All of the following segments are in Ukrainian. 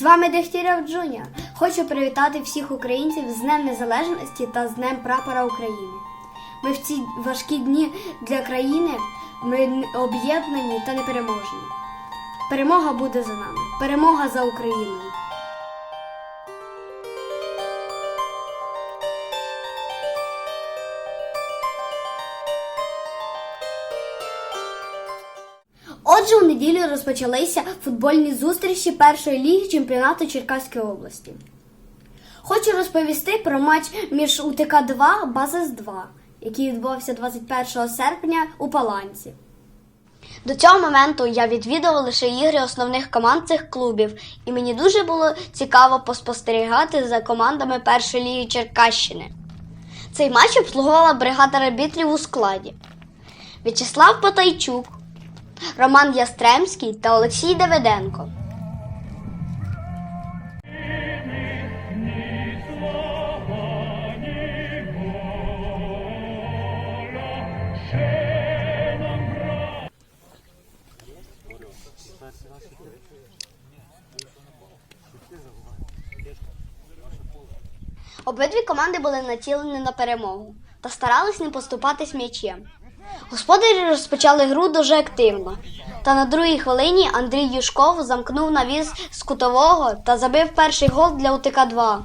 З вами Дехтіря Джуня. Хочу привітати всіх українців з Днем Незалежності та з Днем Прапора України. Ми в ці важкі дні для країни ми об'єднані та непереможні. Перемога буде за нами. Перемога за Україною. Отже, у неділю розпочалися футбольні зустрічі першої ліги чемпіонату Черкаської області. Хочу розповісти про матч між УТК 2 Базис 2, який відбувався 21 серпня у Паланці. До цього моменту я відвідував лише ігри основних команд цих клубів, і мені дуже було цікаво поспостерігати за командами першої ліги Черкащини. Цей матч обслуговувала бригада арбітрів у складі. В'ячеслав Потайчук, Роман Ястремський та Олексій Давиденко. Обидві команди були націлені на перемогу та старались не поступатись м'ячем. Господарі розпочали гру дуже активно. Та на другій хвилині Андрій Юшков замкнув навіс з кутового та забив перший гол для УТК 2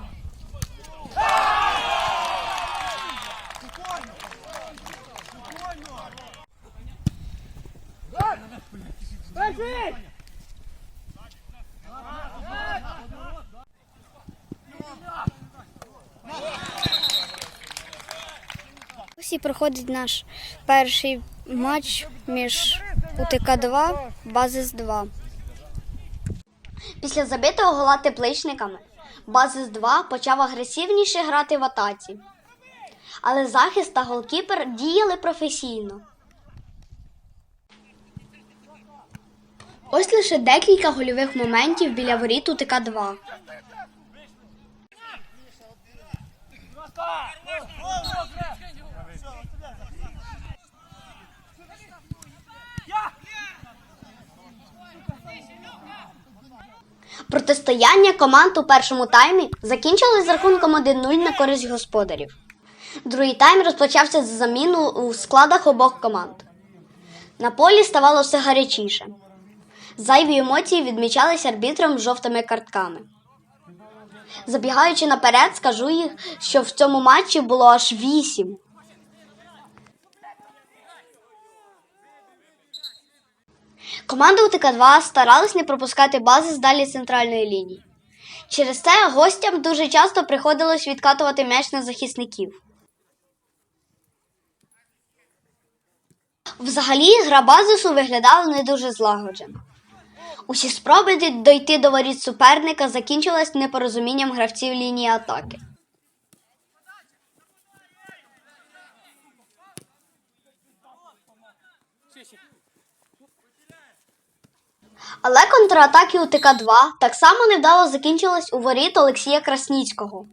Ось і проходить наш перший матч між УТК 2 Базис 2. Після забитого гола тепличниками Базис 2 почав агресивніше грати в атаці. Але захист та голкіпер діяли професійно. Ось лише декілька гольових моментів біля воріт УТК 2. Протистояння команд у першому таймі закінчилось з рахунком 1-0 на користь господарів. Другий тайм розпочався з заміну у складах обох команд. На полі ставало все гарячіше. Зайві емоції відмічались арбітром жовтими картками. Забігаючи наперед, скажу їх, що в цьому матчі було аж вісім. Команда УТК-2 старалась не пропускати бази з далі центральної лінії. Через це гостям дуже часто приходилось відкатувати м'яч на захисників. Взагалі, гра базису виглядала не дуже злагоджено. Усі спроби дойти до воріт суперника закінчились непорозумінням гравців лінії атаки. Але контратаки у ТК-2 так само невдало закінчились у воріт Олексія Красніцького.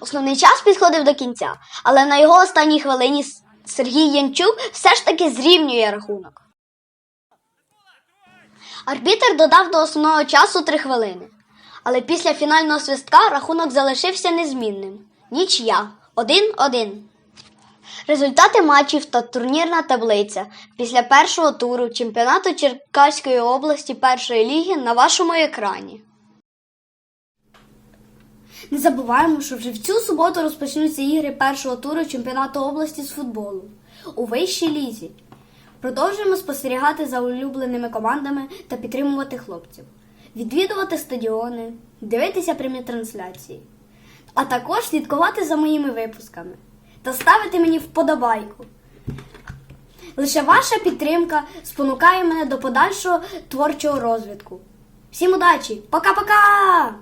Основний час підходив до кінця, але на його останній хвилині Сергій Янчук все ж таки зрівнює рахунок. Арбітер додав до основного часу 3 хвилини. Але після фінального свистка рахунок залишився незмінним. Нічия 1-1. Результати матчів та турнірна таблиця після першого туру чемпіонату Черкаської області першої ліги на вашому екрані. Не забуваємо, що вже в цю суботу розпочнуться ігри першого туру чемпіонату області з футболу у вищій лізі. Продовжуємо спостерігати за улюбленими командами та підтримувати хлопців, відвідувати стадіони, дивитися прямі трансляції, а також слідкувати за моїми випусками та ставити мені вподобайку. Лише ваша підтримка спонукає мене до подальшого творчого розвитку. Всім удачі! Пока-пока!